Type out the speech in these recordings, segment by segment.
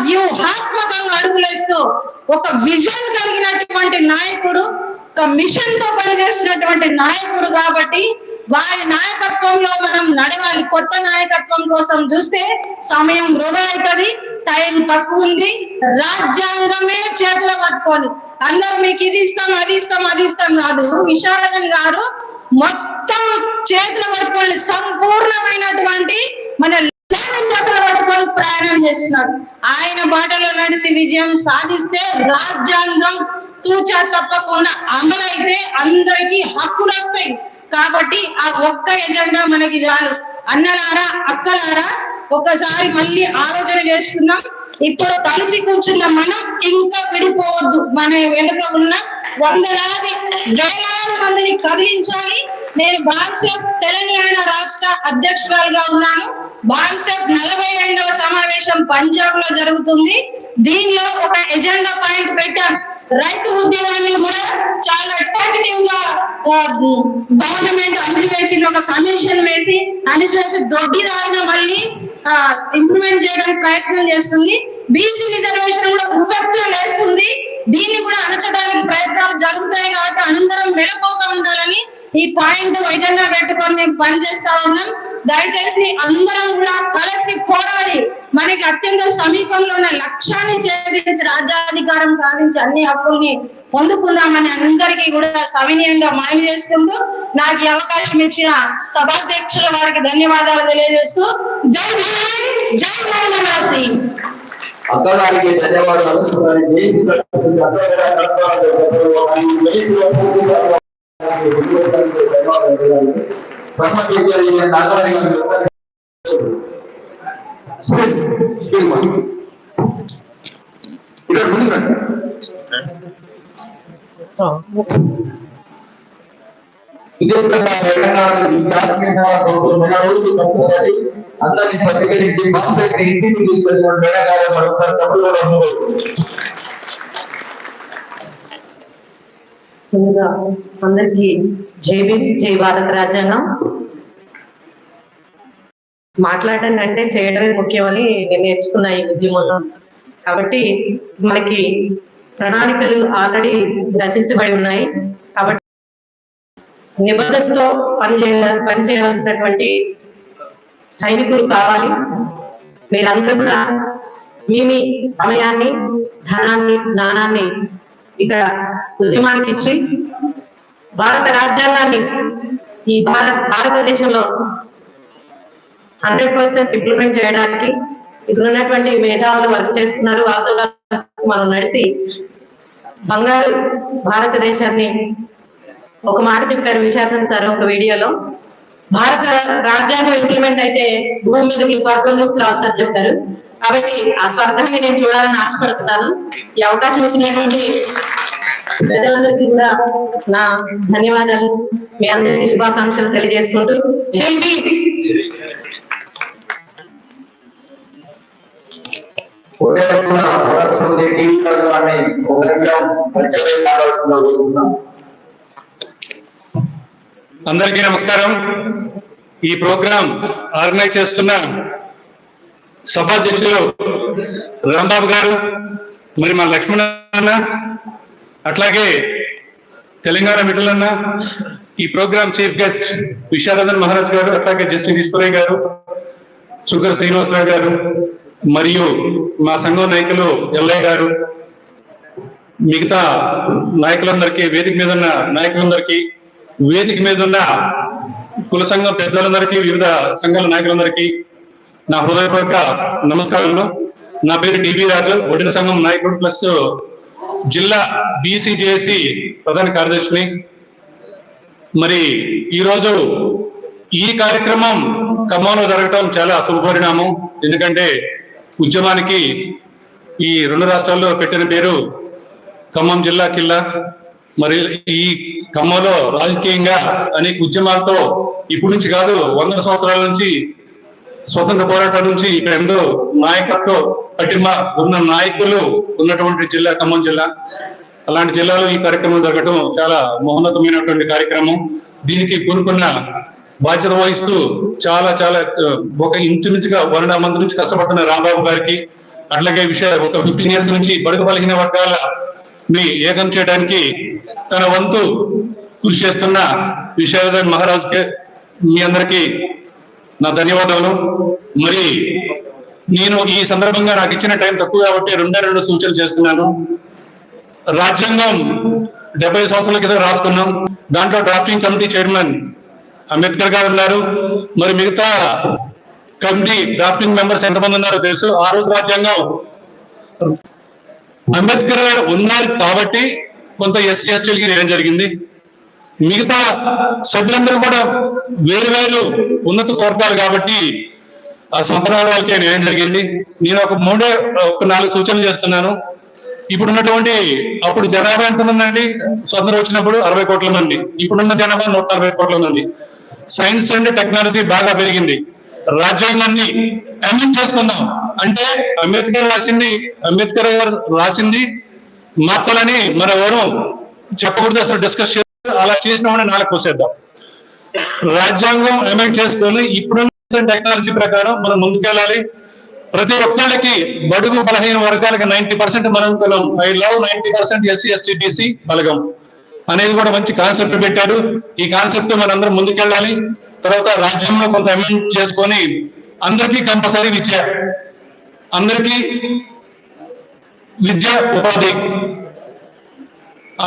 వ్యూహాత్మకంగా అడుగులేస్తూ ఒక విజన్ కలిగినటువంటి నాయకుడు ఒక మిషన్తో పనిచేస్తున్నటువంటి నాయకుడు కాబట్టి వారి నాయకత్వంలో మనం నడవాలి. కొత్త నాయకత్వం కోసం చూస్తే సమయం వృధా అవుతుంది టైం తక్కువ ఉంది రాజ్యాంగమే చేతిలో పట్టుకోవాలి అందరూ మీకు ఇది ఇస్తాం అది ఇస్తాం అది ఇస్తాం కాదు. విశారదన్ గారు మొత్తం చేతులు పట్టుకోవాలి సంపూర్ణమైనటువంటి మన పట్టుకొని ప్రయాణం చేస్తున్నాడు. ఆయన బాటలో నడిచి విజయం సాధిస్తే రాజ్యాంగం తూచా తప్పకుండా అమలైతే అందరికీ హక్కులు వస్తాయి. కాబట్టి ఆ ఒక్క ఎజెండా మనకి చాలు. అన్నలారా అక్కలారా ఒకసారి మళ్ళీ ఆలోచన చేసుకుందాం ఇప్పుడు కలిసి కూర్చున్న మనం ఇంకా విడిపోవద్దు. మన వెనుక ఉన్న వందలాది వేలాది మందిని కదిలించాలి. నేను బాన్సెప్ తెలంగాణ రాష్ట్ర అధ్యక్షురాలుగా ఉన్నాను. బాన్సెప్ నలభై రెండవ సమావేశం పంజాబ్లో జరుగుతుంది. దీనిలో ఒక ఎజెండా పాయింట్ పెట్టాం. రైతు ఉద్యమాన్ని కూడా చాలా అట్రాక్టివ్గా గవర్నమెంట్ అణిచివేసింది. ఒక కమిషన్ వేసి అణిచివేసి దొడ్డి దారిన మళ్ళీ ఇంప్లిమెంట్ చేయడానికి ప్రయత్నం చేస్తుంది. బీసీ రిజర్వేషన్ కూడా ఉపక్తులు వేస్తుంది దీన్ని కూడా అణచడానికి ప్రయత్నాలు జరుగుతాయి కాబట్టి అందరం మెలకువగా ఉండాలని ఈ పాయింట్ ఎజెండా పెట్టుకొని మేము పనిచేస్తా ఉన్నాం. దయచేసి అందరం కూడా కలిసి పోరాడి మనకి అత్యంత సమీపంలో ఉన్న లక్ష్యాన్ని ఛేదించి రాజ్యాధికారం సాధించి అన్ని హక్కుల్ని పొందుకుందామని అందరికీ కూడా సవినయంగా మనవి చేసుకుంటూ నాకు ఈ అవకాశం ఇచ్చిన సభాధ్యక్షుల వారికి ధన్యవాదాలు తెలియజేస్తూ జై జై మౌనవాసి అక్కడానికి ధన్యవాదాలు ధన్యవాదాలు. ఆయన దేశ ధన్యవాదాలు. బ్రహ్మదేవుడి నాగరాజు గారు స్పీడ్, స్పీడ్ మా. ఇక్కడ ముందుకు రండి. ఇదే విధంగా తెలంగాణ ఈ జాతీయ కోసం మన రోజులు కష్టపడి అందరినీ సత్కరించి బాంబేకి ఇంటికి తీసుకెళ్ళిన మేడగారు మరొకసారి తప్పులు ముందుగా అందరికీ జై భీమ్ జై భారత రాజ్యాంగం. మాట్లాడండి అంటే చేయడమే ముఖ్యమని నేను నేర్చుకున్నా ఈ ఉద్యమంలో కాబట్టి మనకి ప్రణాళికలు ఆల్రెడీ రచించబడి ఉన్నాయి. కాబట్టి నిబద్ధతతో పనిచేయ పనిచేయాల్సినటువంటి సైనికులు కావాలి. మీరందరూ కూడా మీ మీ సమయాన్ని ధనాన్ని జ్ఞానాన్ని ఇక్కడ ఉద్యమానికి భారత రాజ్యాంగాన్ని ఈ భారత భారతదేశంలో హండ్రెడ్ పర్సెంట్ ఇంప్లిమెంట్ చేయడానికి ఇక్కడ ఉన్నటువంటి మేధావులు వర్క్ చేస్తున్నారు వాళ్ళతో మనం నడిచి బంగారు భారతదేశాన్ని ఒక మాట చెప్పారు విశాఖన్ సార్ ఒక వీడియోలో. భారత రాజ్యాంగం ఇంప్లిమెంట్ అయితే భూమి మీదకి స్వర్గం తీసుకురావచ్చు అని చెప్పారు. కాబట్టి ఆ స్వర్గాన్ని నేను చూడాలని ఆశపడుతున్నాను. ఈ అవకాశం ఇచ్చినటువంటి ప్రజలందరికీ కూడా నా ధన్యవాదాలు. మీ అందరికీ శుభాకాంక్షలు తెలియజేసుకుంటూ. అందరికీ నమస్కారం. ఈ ప్రోగ్రాం ఆర్గనైజ్ చేస్తున్న సభాధ్యక్షులు రాంబాబు గారు మరి మా లక్ష్మణ అన్న అట్లాగే తెలంగాణ మిఠలన్న ఈ program chief guest Visharadan Maharaj గారు అట్లాగే జస్టిస్ ఈశ్వరయ్య గారు సుగర్ శ్రీనివాసరావు గారు మరియు మా సంఘం నాయకులు ఎల్లయ్య గారు మిగతా నాయకులందరికీ వేదిక మీద ఉన్న నాయకులందరికీ వేదిక మీద ఉన్న కుల సంఘం పెద్దలందరికీ వివిధ సంఘాల నాయకులందరికీ నా హృదయపూర్వక నమస్కారములు. నా పేరు డిబి రాజు. ఒడిన సంఘం నాయకుడు ప్లస్ జిల్లా బీసీజేసి ప్రధాన కార్యదర్శిని. మరి ఈరోజు ఈ కార్యక్రమం ఖమ్మంలో జరగటం చాలా శుభపరిణామం. ఎందుకంటే ఉద్యమానికి ఈ రెండు రాష్ట్రాల్లో పెట్టిన పేరు ఖమ్మం జిల్లా కిల్లా. మరి ఈ ఖమ్మంలో రాజకీయంగా అనేక ఉద్యమాలతో ఇప్పటి నుంచి కాదు వందల సంవత్సరాల నుంచి స్వతంత్ర పోరాటం నుంచి ఇక్కడ ఎంతో నాయకత్వ పటిమ ఉన్న నాయకులు ఉన్నటువంటి జిల్లా ఖమ్మం జిల్లా. అలాంటి జిల్లాలో ఈ కార్యక్రమం జరగటం చాలా మహోన్నతమైనటువంటి కార్యక్రమం. దీనికి కూరుకున్న బాధ్యత వహిస్తూ చాలా చాలా ఒక ఇంచుమించుగా వన్ మంది నుంచి కష్టపడుతున్న రాంబాబు గారికి అట్లాగే విషయ ఒక ఫిఫ్టీన్ ఇయర్స్ నుంచి బడుగు బలహీన వర్గాల ని ఏకం చేయడానికి తన వంతు కృషి చేస్తున్న విశారదన్ మహారాజ్కి మీ అందరికీ నా ధన్యవాదాలు. మరి నేను ఈ సందర్భంగా నాకు ఇచ్చిన టైం తక్కువ కాబట్టి రెండే రెండు సూచనలు చేస్తున్నాను. రాజ్యాంగం డెబ్బై సంవత్సరాల క్రితం రాసుకున్నాం. దాంట్లో డ్రాఫ్టింగ్ కమిటీ చైర్మన్ అంబేద్కర్ గారు ఉన్నారు. మరి మిగతా కమిటీ డ్రాఫ్టింగ్ మెంబర్స్ ఎంతమంది ఉన్నారో తెలుసు. ఆ రోజు రాజ్యాంగం అంబేద్కర్ గారు ఉన్నారు కాబట్టి కొంత ఎస్సీ ఎస్టీలకి ఏం జరిగింది. మిగతా సభ్యులందరూ కూడా వేరు వేరు ఉన్నత కోరతారు కాబట్టి ఆ సంప్రదాయాలకి ఏం జరిగింది. నేను ఒక మూడే ఒక నాలుగు సూచనలు చేస్తున్నాను. ఇప్పుడు ఉన్నటువంటి అప్పుడు జనాభా ఎంత ఉందండి స్వతంత్రం వచ్చినప్పుడు అరవై కోట్ల మంది. ఇప్పుడున్న జనాభా నూట అరవై కోట్ల మంది. సైన్స్ అండ్ టెక్నాలజీ బాగా పెరిగింది. రాజ్యాంగాన్ని అమెండ్ చేసుకుందాం. అంటే అంబేద్కర్ రాసింది అంబేద్కర్ గారు రాసింది మార్చాలని మన ఎవరు చెప్పకూడదు అసలు డిస్కస్ అలా చేసిన నాలుగు కోసేద్దాం. రాజ్యాంగం అమెండ్ చేసుకొని ఇప్పుడున్న టెక్నాలజీ ప్రకారం మనం ముందుకెళ్ళాలి. ప్రతి ఒక్కళ్ళకి బడుగు బలహీన వర్గాలకి నైన్టీ పర్సెంట్ మనం కులం I love ninety percent SC ST BC బలగం. అనేది కూడా మంచి కాన్సెప్ట్ పెట్టాడు ఈ కాన్సెప్ట్ మనందరం ముందుకెళ్ళాలి. తర్వాత రాజ్యంలో కొంత అమెండ్ చేసుకొని అందరికీ కంపల్సరీ విద్య. అందరికీ విద్య ఉపాధి.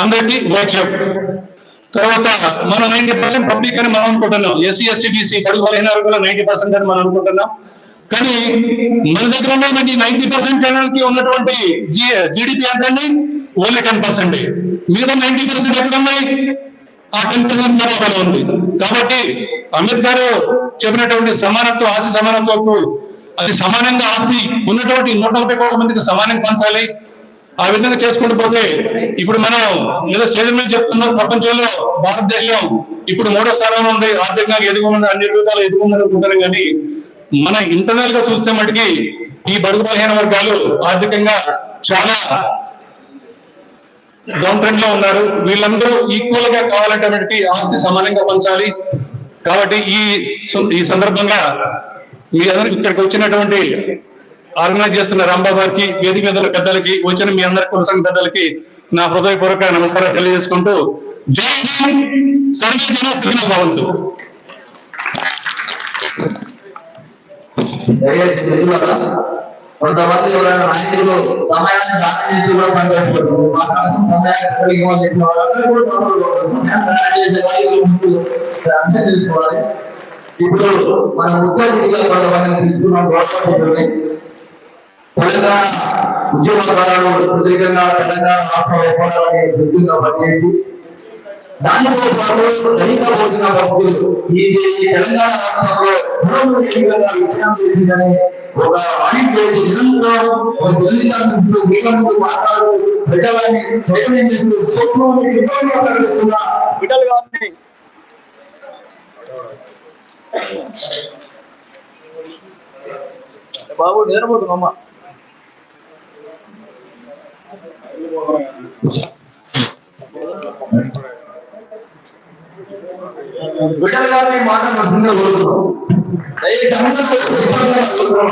అందరికీ వైద్యం. తర్వాత మనం నైన్టీ పర్సెంట్ పబ్లిక్ అని మనం అనుకుంటున్నాం. ఎస్సీ ఎస్టీ బీసీ బడుగు బలహీన వర్గాలు నైన్టీ పర్సెంట్ అని మనం అనుకుంటున్నాం. కానీ మన దగ్గర ఉన్నటువంటి నైన్టీ పర్సెంట్ జనానికి ఉన్నటువంటి జీడిపి ఎంతండి ఓన్లీ టెన్ పర్సెంట్ మిగతా నైన్టీ పర్సెంట్ ఎక్కడున్నాయి? ఆ టెన్ పర్సెంట్ మరొకలో ఉంది. కాబట్టి అంబేద్కర్ చెప్పినటువంటి సమానత్వం ఆస్తి సమానత్వం అది సమానంగా ఆస్తి ఉన్నటువంటి నూట ముప్పై కోట్ల మందికి సమానంగా పంచాలి ఆ విధంగా చేసుకుంటూ పోతే ఇప్పుడు మనం ఏదో స్టేజ్ మీద చెప్తున్నాం ప్రపంచంలో భారతదేశం ఇప్పుడు మూడో స్థానంలో ఉంది ఆర్థికంగా ఎదుగుందని అన్ని రూపాయలు ఎదుగుందని అనుకుంటున్నాం కానీ మన ఇంటర్నల్గా చూస్తే మటుకి ఈ బడుగు బలహీన వర్గాలు ఆర్థికంగా చాలా డౌన్ ట్రెండ్లో ఉన్నారు. వీళ్ళందరూ ఈక్వల్గా కావాలంటే మటుకి ఆస్తి సమానంగా పంచాలి. కాబట్టి ఈ ఈ సందర్భంగా మీ అందరికి ఇక్కడికి వచ్చినటువంటి ఆర్గనైజ్ చేస్తున్న రాంబాబు గారికి వేదిక మీద పెద్దలకి వచ్చిన మీ అందరి కుల పెద్దలకి నా హృదయపూర్వక నమస్కారం తెలియజేసుకుంటూ జై భవంతు. కొంతమంది నాయకులు సమయాన్ని దానం చేసి కూడా చెప్పిన కూడా ఇప్పుడు మన ముఖ్య కొంతమందిని తీసుకున్నాం తెలంగాణ ఉద్యమకారులు సుదీర్ఘంగా తెలంగాణ రాష్ట్ర ఏర్పడాలని వృత్తిగా పనిచేసి దానితో పాటు దళిత భోజన భక్తులు ఈ తెలంగాణ రాష్ట్రంలో విజయం చేసిందని ఒక ఆడిట్ చేసి నిరంతరం ఒక దళిత ముందు మాట్లాడుతూ చేస్తూ బాబు నేర్పోతున్నామ్మా బిడ్డలు గారిని మాట్లాడాల్సిందే కోరుతున్నాం దయచేసి అందరూ ఇబ్బందిగా కోరుతున్నాం.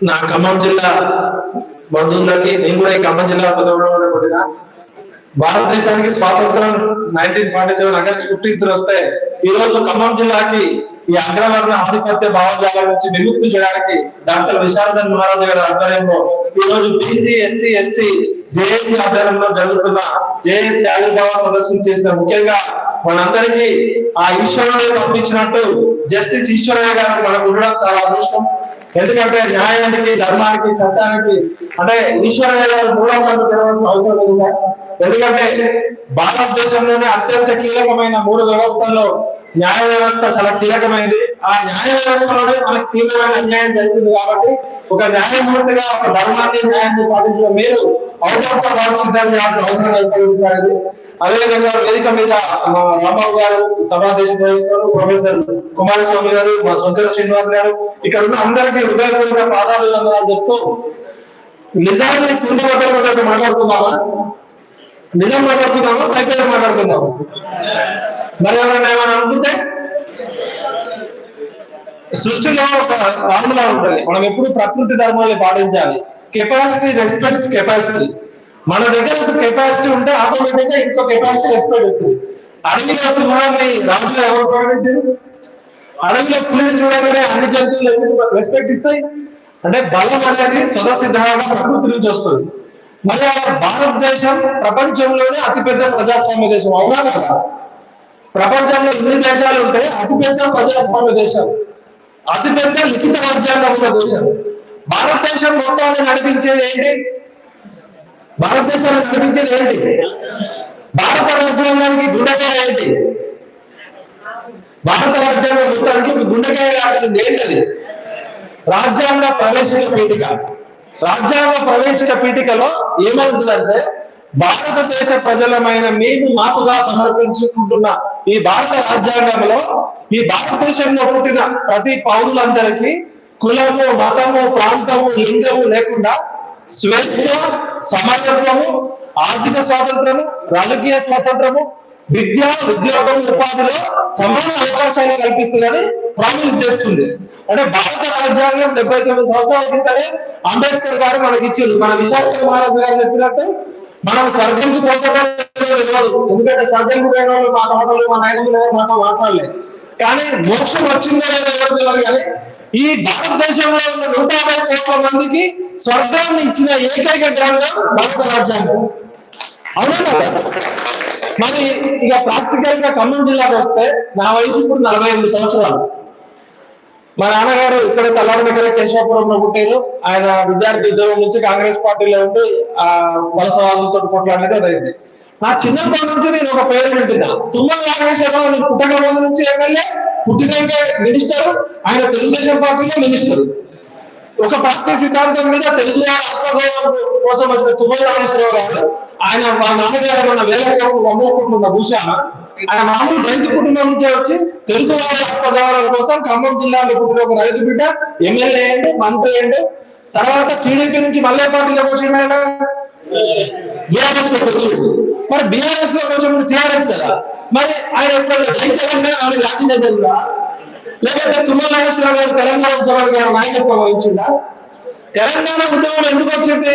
నా ఖమ్మం జిల్లా బంధువులకి నేను కూడా ఈ ఖమ్మం జిల్లా బంధువులు పుట్టిన భారతదేశానికి స్వాతంత్రం nineteen forty seven August fifteenth వస్తే ఈ రోజు ఖమ్మం జిల్లాకి ఈ అగ్రవర్ణ ఆధిపత్య భావజాలం నుంచి విముక్తి చేయడానికి డాక్టర్ విశారదన్ మహారాజు గారి ఆధ్వర్యంలో ఈ రోజు బీసీ ఎస్సీ ఎస్టీ జేఏసీ ఆధ్వర్యంలో జరుగుతున్న జేఏసీ ఆవిర్భావ సదస్సును చేసిన ముఖ్యంగా మనందరికీ ఆ ఈశ్వరుడు పంపించినట్టు జస్టిస్ ఈశ్వరయ్య గారు మనకు ఉండడం చాలా అదృష్టం. ఎందుకంటే న్యాయానికి ధర్మానికి చట్టానికి అంటే ఈశ్వరయ్య గారు మూడవ మంది తెలవాల్సిన అవసరం లేదు సార్. ఎందుకంటే భారతదేశంలోనే అత్యంత కీలకమైన మూడు వ్యవస్థల్లో న్యాయ వ్యవస్థ చాలా కీలకమైనది. ఆ న్యాయ వ్యవస్థలోనే మనకి తీవ్రమైన అన్యాయం జరుగుతుంది కాబట్టి ఒక న్యాయమూర్తిగా ఒక ధర్మాన్ని న్యాయాన్ని పాటించిన మీరు అవుట్ ఆఫ్ ద బాక్స్ సిద్ధం చేయాల్సిన అవసరం ఏర్పడింది సార్ అదేవిధంగా వేదిక మీద మా రాంబాబు గారు సభాధ్యక్షత వహిస్తారు ప్రొఫెసర్ కుమారస్వామి గారు మా శంకర శ్రీనివాస్ గారు. ఇక్కడ ఉన్న అందరికీ హృదయపూర్వక పాదాభివందనాలు చెప్తూ నిజాన్ని కుండి మాట్లాడుకుంటే మాట్లాడుతున్నామా నిజం మాట్లాడుతున్నాము పైపేద మాట్లాడుతున్నాము మరి ఎవరైనా ఏమైనా అనుకుంటే? సృష్టిలో ఒక ఫార్ములా ఉంటుంది. మనం ఎప్పుడు ప్రకృతి ధర్మాన్ని పాటించాలి. Capacity respects capacity. మన దగ్గర ఒక కెపాసిటీ ఉంటే ఆటోమేటిక్గా ఇంకో కెపాసిటీ రెస్పెక్ట్ ఇస్తుంది. అడవిలో సింహాన్ని రాజుగా ఎవరు పరిగణించారు అడవిలో పులిని చూడగానే అన్ని జంతువులు ఎందుకు రెస్పెక్ట్ ఇస్తాయి? అంటే బలం అనేది స్వతసిద్ధంగా ప్రకృతి నుంచి వస్తుంది. మరి భారతదేశం ప్రపంచంలోనే అతిపెద్ద ప్రజాస్వామ్య దేశం. అవునా కదా? ప్రపంచంలో ఎన్ని దేశాలు ఉంటే అతిపెద్ద ప్రజాస్వామ్య దేశం. అతిపెద్ద లిఖిత రాజ్యాంగం ఉన్న దేశం. భారతదేశం మొత్తాన్ని నడిపించేది ఏంటి? భారతదేశాన్ని నడిపించేది ఏంటి? భారత రాజ్యాంగానికి గుండెకాయ ఏంటి? భారత రాజ్యాంగం మొత్తానికి గుండెకాయ లాంటిది. ఏంటది? రాజ్యాంగ ప్రవేశిక పీఠిక. రాజ్యాంగ ప్రవేశిక పీఠికలో ఏమవుతుందంటే భారతదేశ ప్రజలమైన మేము మాకుగా సమర్పించుకుంటున్న ఈ భారత రాజ్యాంగంలో ఈ భారతదేశంలో పుట్టిన ప్రతి పౌరులందరికీ కులము మతము ప్రాంతము లింగము లేకుండా స్వేచ్ఛ సమానత్వము ఆర్థిక స్వాతంత్రము రాజకీయ స్వాతంత్రము విద్య ఉద్యోగం ఉపాధిలో సమాన అవకాశాలు కల్పిస్తుందని ప్రామిస్ చేస్తుంది. అంటే భారత రాజ్యాంగం డెబ్బై తొమ్మిది సంవత్సరాల క్రితమే అంబేద్కర్ గారు మనకి ఇచ్చింది మన విశాఖ మహారాజు గారు చెప్పినట్టు మనం స్వర్గంకి పోతే ఎందుకంటే స్వర్గంకి పోయిన వాళ్ళు మా తాతలు మా నాయకులు మాతో మాట్లాడలేదు కానీ మోక్షం వచ్చిందో లేదో ఎవరు తెలియదు కానీ ఈ భారతదేశంలో ఉన్న నూట యాభై కోట్ల మందికి స్వర్గాన్ని ఇచ్చిన ఏకైక గ్రంథం భారత రాజ్యాంగం. అవునా మరి ఇక ప్రాక్టికల్గా ఖమ్మం జిల్లాకు వస్తే నా వయసు ఇప్పుడు నలభై ఎనిమిది సంవత్సరాలు. మా నాన్నగారు ఇక్కడ తల్లాడ దగ్గర కేశవపురంలో పుట్టారు ఆయన విద్యార్థి ఉద్యమం నుంచి కాంగ్రెస్ పార్టీలో ఉండి ఆ వలసవాదులతో కొట్లాడేది అదైంది. నా చిన్నప్పటి నుంచి నేను ఒక పేరు వింటున్నా. తుమ్మల నాగేశ్వరరావు నేను పుట్టక ముందు నుంచి ఎమ్మెల్యే పుట్టినాక మినిస్టర్ ఆయన తెలుగుదేశం పార్టీలో మినిస్టర్. ఒక పార్టీ సిద్ధాంతం మీద తెలుగు ఆత్మగౌరవం కోసం వచ్చిన తుమ్మల నాగేశ్వరరావు గారు ఆయన వాళ్ళ నాన్నగారు మన వేల కోట్లు వందల కోట్లు ఉన్న భూషాన ఆయన మామూలు రైతు కుటుంబం నుంచి వచ్చి తెలుగు వారి ఆత్మగౌరవం కోసం ఖమ్మం జిల్లాలో పుట్టిన ఒక రైతు బిడ్డ ఎమ్మెల్యే అయ్యండు మంత్రి అయ్యండు. తర్వాత టీడీపీ నుంచి మల్లె పార్టీలోకి వచ్చిండు ఆయన. బీఆర్ఎస్లోకి వచ్చిండు. మరి బీఆర్ఎస్లోకి వచ్చే ముందు టీఆర్ఎస్ కదా. మరి ఆయన ఎప్పుడు రైతు ఆయన రాజ్యం జరిగిందా లేకపోతే తుమ్మల నాగేశ్వరరావు గారు తెలంగాణ ఉద్యమానికి నాయకత్వం వహించిందా తెలంగాణ ఉద్యమం ఎందుకు వచ్చింది?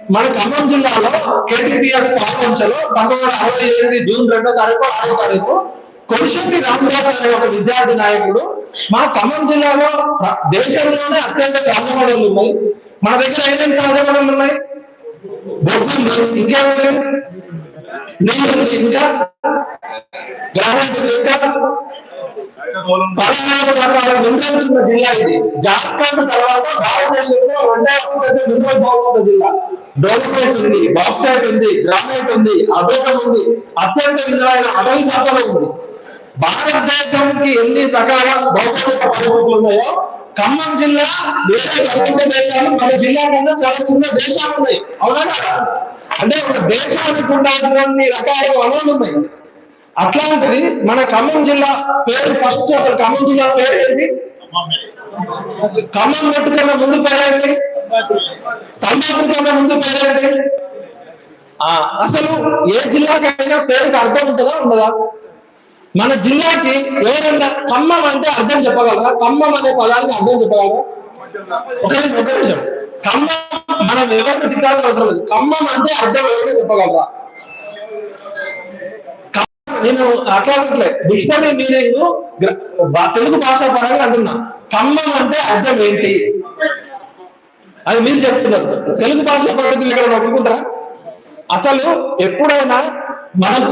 మన ఖమ్మం జిల్లాలో కేటీపీఎస్ పాల్గొంచలో పంతొమ్మిది వందల అరవై ఎనిమిది జూన్ రెండో తారీఖు ఆరో తారీఖు కొలిశెట్టి రామదాస్ అనే ఒక విద్యార్థి నాయకుడు మా ఖమ్మం జిల్లాలో దేశంలోనే అత్యంత సహజ ఉన్నాయి. మన దగ్గర ఏమేమి సహజ ఉన్నాయి? బొగ్గు ఇంకేముంది? నీళ్ళు ఇంకా? గ్రానైట్ ఇంకా? పద్నాలుగు రకాల మినరల్స్ ఉన్న జిల్లా ఇది. జార్ఖండ్ తర్వాత భారతదేశంలో రెండవ పెద్ద మినరల్ బాక్స్ జిల్లా. డోలమైట్ ఉంది బాక్సైట్ ఉంది గ్రానైట్ ఉంది అదోకం ఉంది అత్యంత విలువైన అటవీ సంపద ఉంది. భారతదేశంకి ఎన్ని రకాల భౌగోళిక పరిస్థితులు ఉన్నాయో ఖమ్మం జిల్లా వేరే ప్రపంచ దేశాలు మన జిల్లా కన్నా చాలా చిన్న దేశాలు ఉన్నాయి. అవునా అంటే ఒక దేశానికి ఉండాల్సిన రకాల వనరులు ఉన్నాయి. అట్లాంటిది మన ఖమ్మం జిల్లా పేరు ఫస్ట్ అసలు ఖమ్మం జిల్లా పేరు ఏంటి ఖమ్మం మెట్టు కన్నా ముందు పేరేంటి? స్తంభాకృతంలో ముందు పేరేంటి? ఆ, అసలు ఏ జిల్లాకైనా పేరుకి అర్థం ఉంటుందా ఉండదా? మన జిల్లాకి ఎవరన్నా ఖమ్మం అంటే అర్థం చెప్పగలరా? ఖమ్మం అనే పదానికి అర్థం చెప్పగలరా? ఒక నిమిషం ఒక నిమిషం. ఖమ్మం మనం ఎవరిని తిట్టాల్సిన అవసరం లేదు. ఖమ్మం అంటే అర్థం ఎవరైనా చెప్పగలరా? నేను అట్లా అనట్లే. డిక్షనరీ మీనింగ్ తెలుగు భాష పరంగా అంటున్నా. ఖమ్మం అంటే అర్థం ఏంటి? అది మీరు చెప్తున్నారు. తెలుగు భాష పరిమితులు ఇక్కడ ఒప్పుకుంటారా అసలు ఎప్పుడైనా మనం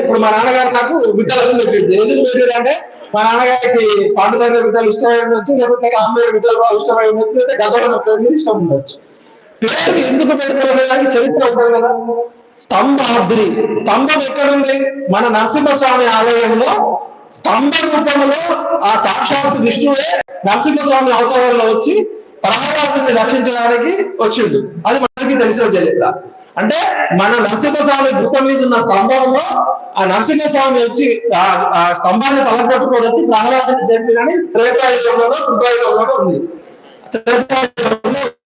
ఇప్పుడు మా నాన్నగారు నాకు విట్టలని పెట్టింది ఎందుకు పెట్టారు అంటే మా నాన్నగారికి పాండుదండ విట్టలు ఇష్టమై ఉండొచ్చు లేకపోతే అమ్మాయి విట్టలు ఇష్టమై ఉండొచ్చు లేకపోతే గద్దవరం పేరు ఇష్టం ఉండొచ్చు. పేరు ఎందుకు పెడతారు? దానికి చరిత్ర ఉంటుంది కదా. స్తంభాద్రి. స్తంభం ఎక్కడుంది మన నరసింహస్వామి ఆలయంలో స్తంభ రూపంలో ఆ సాక్షాత్ విష్ణువే నరసింహస్వామి అవతారంలో వచ్చి ప్రహ్లాదుని రక్షించడానికి వచ్చిండు. అది మనకి తెలిసిన చరిత్ర. అంటే మన నరసింహస్వామి బుట్ట మీద ఉన్న స్తంభంలో ఆ నరసింహస్వామి వచ్చి ఆ స్తంభాన్ని పలకొట్టుకొని వచ్చి ప్రహ్లాదుని చెప్పినని త్రేతాయుగంలోనో కృతయుగంలోనో ఉంది.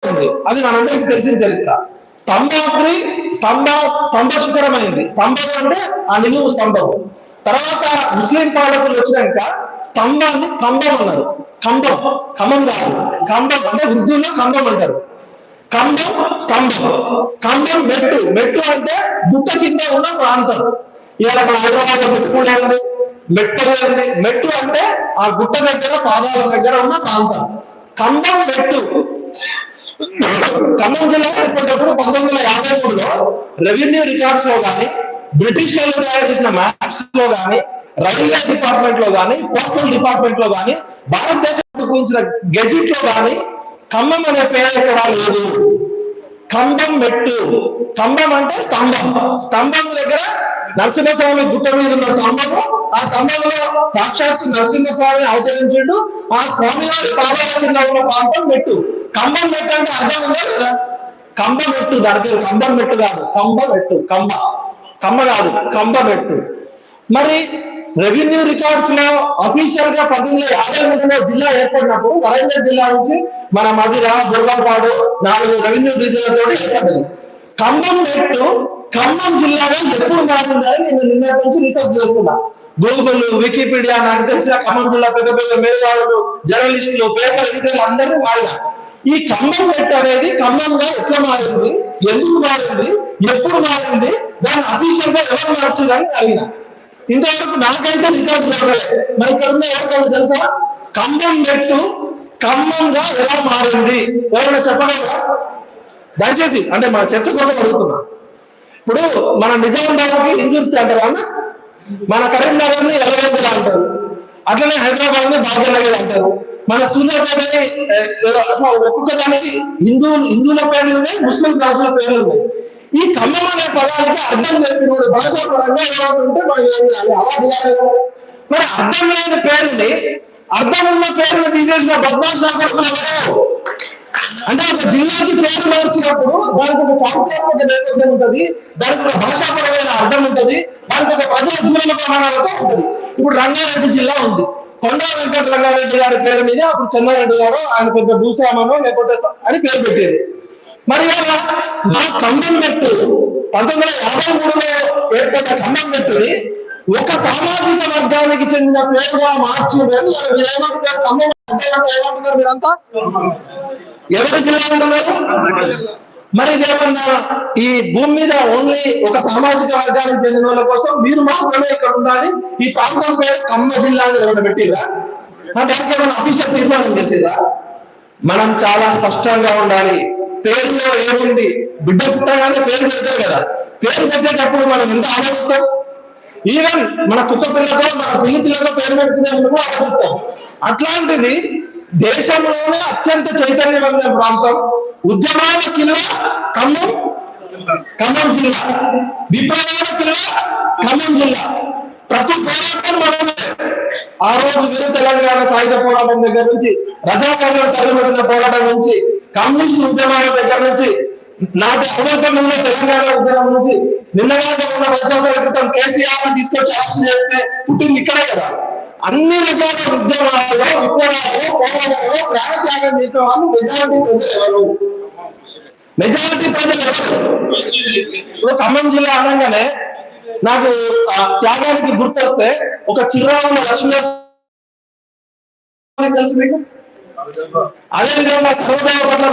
ఉంది. అది మనందరికీ తెలిసిన చరిత్ర. స్తంభాద్రి స్తంభ స్తంభ శిఖరమైంది. స్తంభం అంటే ఆ నిలువు స్తంభం తర్వాత ముస్లిం పాలకులు వచ్చినాక స్తంభాన్ని స్తంభం అన్నారు. కంబం ఖమ్మం కాదు. కంబం అంటే వృద్ధుల్లో కంబం అంటారు. కంబం స్తంభం. కంబం మెట్టు. మెట్టు అంటే గుట్ట కింద ఉన్న ప్రాంతం. ఇలా మన హైదరాబాద్ మెట్టుకుండా ఉంది. మెట్టు ఉంది. మెట్టు అంటే ఆ గుట్ట దగ్గర పాదాల దగ్గర ఉన్న ప్రాంతం. కంబం మెట్టు. ఖమ్మం జిల్లా ఏర్పడినప్పుడు పంతొమ్మిది వందల యాభై మూడులో రెవెన్యూ రికార్డ్స్లో కానీ బ్రిటిష్ వాళ్ళు తయారు చేసిన మ్యాప్స్లో కానీ రైల్వే డిపార్ట్మెంట్లో కానీ పోస్టల్ డిపార్ట్మెంట్లో కానీ భారతదేశం గురించిన గెజిట్లో కానీ ఖమ్మం అనే పేరు ఎక్కడా లేదు. కంబం మెట్టు. కంబం అంటే స్తంభం. స్తంభం దగ్గర నరసింహస్వామి గుట్ట మీద ఉన్న స్తంభము. ఆ స్తంభంలో సాక్షాత్తు నరసింహస్వామి అవతరించుడు. ఆ స్వామివారి పాదాల కింద ఉన్న ప్రాంతం మెట్టు. కంబం మెట్టు అంటే అర్థం ఉందా లేదా? కంబ మెట్టు దాని పేరు. కంబం మెట్టు కాదు. కంబ మెట్టు. కంబ కంబ కాదు. కంబ మెట్టు. మరి రెవెన్యూ రికార్డ్స్లో అఫీషియల్గా పద్దెనిమిది యాభై మూడులో జిల్లా ఏర్పడినప్పుడు వరంగల్ జిల్లా నుంచి మన మధిర బుర్గాపాడు నాలుగు రెవెన్యూ డివిజన్లతో ఏర్పడింది. ఖమ్మం పెట్టు ఖమ్మం జిల్లాలో ఎప్పుడు మారిందని నేను నిన్నటి నుంచి రీసెర్చ్ చేస్తున్నా. గూగుల్ వికీపీడియా నాకు తెలిసిన ఖమ్మం జిల్లా పెద్ద పెద్ద మేధావులు జర్నలిస్టులు పేపర్ ఎడిటర్లు అందరూ మారిన. ఈ ఖమ్మం పెట్టు అనేది ఖమ్మంగా ఎట్లా మారింది? ఎందుకు మారింది? ఎప్పుడు మారింది? దాన్ని అఫీషియల్గా ఎవరు మార్చిందని అడిగినా. ఇంతవరకు నాకైతే రికార్డు దొరకలేదు మరి ఇక్కడ ఉన్న ఎవరికైనా తెలుసా? ఖమ్మం పెట్టు ఖమ్మంగా ఎలా మారింది? ఎవరైనా చెప్పగలరా? దయచేసి అంటే మన చర్చ కోసం అడుగుతున్నా. ఇప్పుడు మన నిజామాబాద్కి ఇంజుర్తి అంటారా అన్న? మన కరీంనగర్ని అంటారు. అట్లనే హైదరాబాద్ని బాగనగర్ అంటారు. మన సూర్యాపేటని అట్లా ఒక్కొక్క దానికి హిందువులు హిందువుల పేర్లు ఉన్నాయి ముస్లిం రాజుల పేర్లు ఉన్నాయి. ఈ ఖమ్మం అనే పదానికి అర్థం చెప్పినప్పుడు భాషా పరంగా ఏమంటుంటే మరి అర్థం లేని పేరుని అర్థం ఉన్న పేరును తీసేసిన బద్మాష్ నా కొడుకులు ఎవరు? అంటే ఒక జిల్లాకి పేరు మార్చినప్పుడు దానికి ఒక చారిత్రాత్మక నేపథ్యం ఉంటది దానికి ఒక భాషాపరమైన అర్థం ఉంటది దానికి ఒక ప్రజల జీవన ప్రమాణాలతో ఉంటది. ఇప్పుడు రంగారెడ్డి జిల్లా ఉంది. కొండా వెంకట రంగారెడ్డి గారి పేరు మీద అప్పుడు చెన్నారెడ్డి గారు ఆయన పెద్ద భూస్వామనో లేకపోతే అని పేరు పెట్టారు మరి అలా మా ఖమ్మం పెట్టు పంతొమ్మిది వందల యాభై మూడులో ఏర్పడ్డ ఖమ్మం పెట్టుని ఒక సామాజిక వర్గానికి చెందిన పేరుగా మార్చి ఏమంటున్నారు ఖమ్మం ఏమంటున్నారు మీరంతా? ఎవరి జిల్లా ఉంటున్నారు మరి ఇదేమన్నా ఈ భూమి మీద ఓన్లీ ఒక సామాజిక వర్గానికి చెందిన వాళ్ళ కోసం మీరు మాత్రమే ఇక్కడ ఉండాలి? ఈ ప్రాంతం పేరు కమ్మ జిల్లా అని ఏమైనా పెట్టిరా? దానికి ఏమైనా అఫీషియల్ తీర్మానం చేసిరా? మనం చాలా స్పష్టంగా ఉండాలి. పేరులో ఏముంది? బిడ్డ పుట్టగానే పేరు పెడతారు కదా. పేరు పెట్టేటప్పుడు మనం ఎంత ఆలోచిస్తాం? ఈవెన్ మన కుక్క పిల్లకో మన పిల్లి పిల్లలో పేరు పెట్టుకునేందుకు ఆలోచిస్తాం. అట్లాంటిది దేశంలోనే అత్యంత చైతన్యమైన ప్రాంతం. ఉద్యమాల కింద ఖమ్మం ఖమ్మం జిల్లా. విప్లవాల కింద ఖమ్మం జిల్లా. ప్రతి పోరాటం మనమే ఆ రోజు వీర తెలంగాణ సాయుధ పోరాటం దగ్గర నుంచి రజాకాలం తరలిపెట్టిన పోరాటం నుంచి కమ్యూనిస్ట్ ఉద్యమాల దగ్గర నుంచి నాటి అమృతంలో తెలంగాణ ఉద్యమం నుంచి నిన్నగా ఉన్న పది సంవత్సరాల క్రితం కేసీఆర్ తీసుకొచ్చి అరెస్ట్ చేస్తే పుట్టింది ఇక్కడే కదా. అన్ని రకాల ఉద్యమాలలో విప్లవాలలో పోరాటాలలో ప్రాణత్యాగం చేసిన వాళ్ళు మెజారిటీ ప్రజలు ఎవరు? మెజారిటీ ప్రజలు ఎవరు? ఇప్పుడు ఖమ్మం జిల్లా అనగానే నాకు త్యాగానికి గుర్తొస్తే ఒక చిరునామా లక్ష్మీ తెలుసు మీకు? అదేవిధంగా విధంగా పట్ల